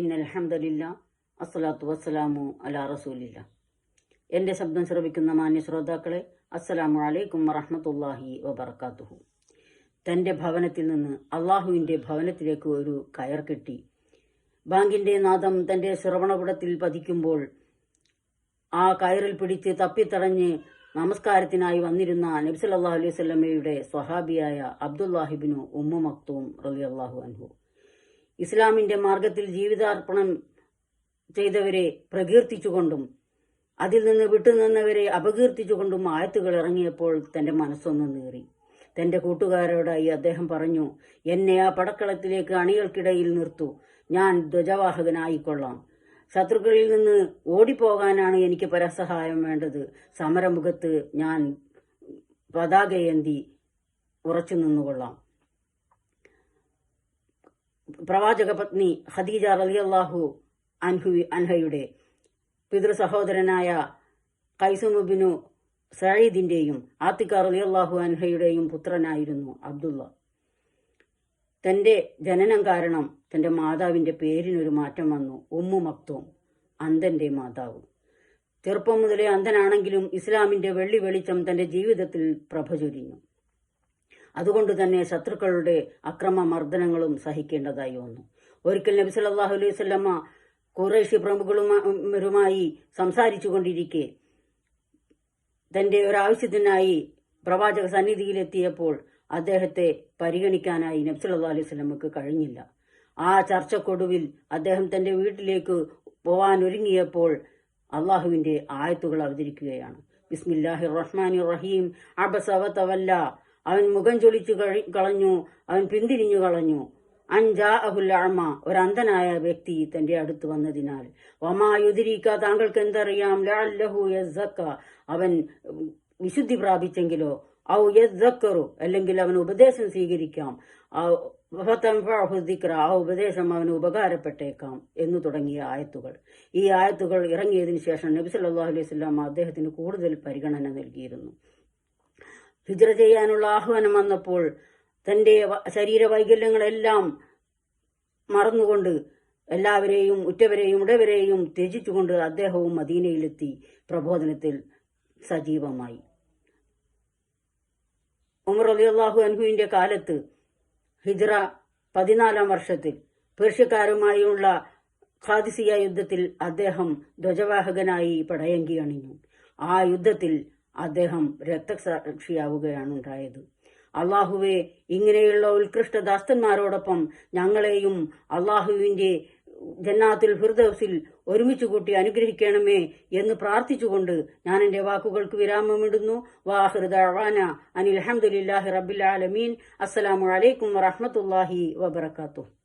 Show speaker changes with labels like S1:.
S1: ഇന്നൽഹംദലില്ല അസ്സലാത്തു വസ്സലാമു അലാ റസൂലില്ല. എന്റെ ശബ്ദം ശ്രവിക്കുന്ന മാന്യ ശ്രോതാക്കളെ അസ്സലാമു അലൈക്കും വറഹമത്തല്ലാഹി വബർക്കാത്തുഹു തന്റെ ഭവനത്തിൽ നിന്ന് അള്ളാഹുവിന്റെ ഭവനത്തിലേക്ക് ഒരു കയർ കെട്ടി. ബാങ്കിന്റെ നാദം തന്റെ ശ്രവണപുടത്തിൽ പതിക്കുമ്പോൾ ആ കയറിൽ പിടിച്ച് തപ്പിത്തടഞ്ഞ് നമസ്കാരത്തിനായി വന്നിരുന്ന നബ്സലല്ലാഹു അലൈഹി സ്വല്ലമ്മയുടെ സ്വഹാബിയായ അബ്ദുല്ലാഹിബിനു ഉമ്മു മക്തൂം അള്ളാഹു അൻഹു. ഇസ്ലാമിന്റെ മാർഗത്തിൽ ജീവിതാർപ്പണം ചെയ്തവരെ പ്രകീർത്തിച്ചുകൊണ്ടും അതിൽ നിന്ന് വിട്ടുനിന്നവരെ അപകീർത്തിച്ചുകൊണ്ടും ആയത്തുകൾ ഇറങ്ങിയപ്പോൾ തന്റെ മനസ്സൊന്ന് നീറി. തന്റെ കൂട്ടുകാരോടായി അദ്ദേഹം പറഞ്ഞു എന്നെ ആ പടക്കളത്തിലേക്ക് അണികൾക്കിടയിൽ നിർത്തു. ഞാൻ ധ്വജവാഹകനായിക്കൊള്ളാം. ശത്രുക്കളിൽ നിന്ന് ഓടിപ്പോകാനാണ് എനിക്ക് പരസഹായം വേണ്ടത്. സമരമുഖത്ത് ഞാൻ പതാകയേന്തി ഉറച്ചു നിന്നുകൊള്ളാം പ്രവാചക പത്നി ഖദീജ റളിയല്ലാഹു അൻഹു അൻഹയുടെ പിതൃ സഹോദരനായ കൈസുമുബിനു സയീദിന്റെയും ആത്തിക്ക റളിയല്ലാഹു അൻഹയുടെയും പുത്രനായിരുന്നു അബ്ദുള്ള. തന്റെ ജനനം കാരണം തന്റെ മാതാവിന്റെ പേരിനൊരു മാറ്റം വന്നു. ഉമ്മു മക്തോം അന്ധന്റെ മാതാവ്. ചെറുപ്പം മുതലേ അന്ധനാണെങ്കിലും ഇസ്ലാമിന്റെ വെള്ളി വെളിച്ചം തന്റെ ജീവിതത്തിൽ പ്രഭ ചൊരിഞ്ഞു അതുകൊണ്ട് തന്നെ ശത്രുക്കളുടെ അക്രമ മർദ്ദനങ്ങളും സഹിക്കേണ്ടതായി വന്നു. ഒരിക്കൽ നബി സല്ലാഹു അലൈഹി വസല്ലമ ഖുറൈശി പ്രമുഖരുമായി സംസാരിച്ചു കൊണ്ടിരിക്കെ തന്റെ ഒരാവശ്യത്തിനായി പ്രവാചക സന്നിധിയിലെത്തിയപ്പോൾ അദ്ദേഹത്തെ പരിഗണിക്കാനായി നബി അള്ളാഹു അലൈഹി വസല്ലമക്ക് കഴിഞ്ഞില്ല. ആ ചർച്ചക്കൊടുവിൽ അദ്ദേഹം തന്റെ വീട്ടിലേക്ക് പോവാൻ ഒരുങ്ങിയപ്പോൾ അള്ളാഹുവിന്റെ ആയത്തുകൾ അവതരിക്കുകയാണ് ബിസ്മില്ലാഹി റഹ്മാൻ റഹീം. അബസവത്തവല്ല അവൻ മുഖം ചൊളിച്ചു കളഞ്ഞു. അവൻ പിന്തിരിഞ്ഞു കളഞ്ഞു. അഞ്ചാ അഹുല്ലാമ ഒരന്ധനായ വ്യക്തി തന്റെ അടുത്ത് വന്നതിനാൽ. വമായുതിരിക്ക താങ്കൾക്ക് എന്തറിയാം? ലഅല്ലഹു യസക്ക അവൻ വിശുദ്ധി പ്രാപിച്ചെങ്കിലോ? ഔ യസക്കറു അല്ലെങ്കിൽ അവൻ ഉപദേശം സ്വീകരിക്കാം. ആ ഉപദേശം അവന് ഉപകാരപ്പെട്ടേക്കാം എന്ന് തുടങ്ങിയ ആയത്തുകൾ. ഈ ആയത്തുകൾ ഇറങ്ങിയതിനു ശേഷം നബി സല്ലല്ലാഹു അലൈഹി വസല്ലം അദ്ദേഹത്തിന് കൂടുതൽ പരിഗണന നൽകിയിരുന്നു. ഹിജ്റ ചെയ്യാനുള്ള ആഹ്വാനം വന്നപ്പോൾ തന്റെ ശരീരവൈകല്യങ്ങളെല്ലാം മറന്നുകൊണ്ട് എല്ലാവരെയും ഉറ്റവരെയും ഉടവരെയും ത്യജിച്ചുകൊണ്ട് അദ്ദേഹവും മദീനയിലെത്തി പ്രബോധനത്തിൽ സജീവമായി. ഉമർ അലി അള്ളാഹു അൻഹുവിന്റെ കാലത്ത് ഹിജ്റ പതിനാലാം വർഷത്തിൽ പേർഷ്യക്കാരുമായുള്ള ഖാദിസിയ യുദ്ധത്തിൽ അദ്ദേഹം ധ്വജവാഹകനായി പടയങ്കി അണിഞ്ഞു. ആ യുദ്ധത്തിൽ അദ്ദേഹം രക്തസാക്ഷിയാവുകയാണ് ഉണ്ടായത് അള്ളാഹുവെ ഇങ്ങനെയുള്ള ഉത്കൃഷ്ട ദാസ്തന്മാരോടൊപ്പം ഞങ്ങളെയും അള്ളാഹുവിന്റെ ജന്നാത്തുൽ ഫിർദൌസിൽ ഒരുമിച്ച് കൂട്ടി അനുഗ്രഹിക്കണമേ എന്ന് പ്രാർത്ഥിച്ചുകൊണ്ട് ഞാൻ എന്റെ വാക്കുകൾക്ക് വിരാമമിടുന്നു. വാഹൃദാന അനിൽ അഹമ്മദില്ലാഹി റബ്ബിൽ ആലമീൻ. അസ്സലാമു അലൈക്കും വറഹ്മത്തുള്ളാഹി വബറകാതുഹു.